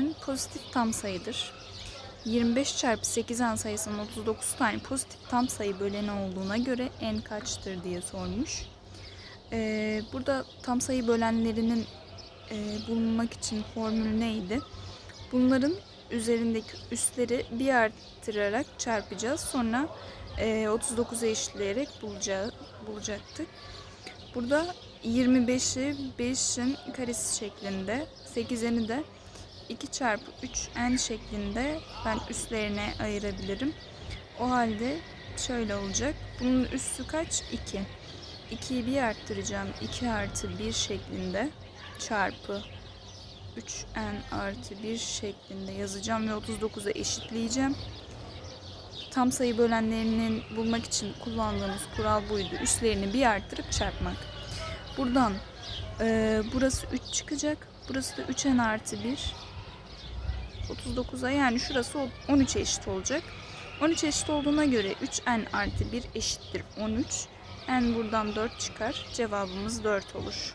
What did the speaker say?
n pozitif tam sayıdır. 25 çarpı 8n sayısının 39 tane pozitif tam sayı böleni olduğuna göre n kaçtır diye sormuş. Ee, burada tam sayı bölenlerinin e, bulunmak için formül neydi? Bunların üzerindeki üsleri bir arttırarak çarpacağız. Sonra e, 39'a eşitleyerek bulacağı, bulacaktık. Burada 25'i 5'in karesi şeklinde, 8'ini de 2 çarpı 3 n şeklinde ben üstlerine ayırabilirim. O halde şöyle olacak. Bunun üssü kaç? 2. 2'yi bir arttıracağım. 2 artı 1 şeklinde çarpı 3n artı 1 şeklinde yazacağım ve 39'a eşitleyeceğim. Tam sayı bölenlerinin bulmak için kullandığımız kural buydu. Üstlerini bir arttırıp çarpmak. Buradan e, burası 3 çıkacak. Burası da 3n artı 1. 39'a yani şurası 13'e eşit olacak. 13 eşit olduğuna göre 3n artı 1 eşittir 13. n buradan 4 çıkar. Cevabımız 4 olur.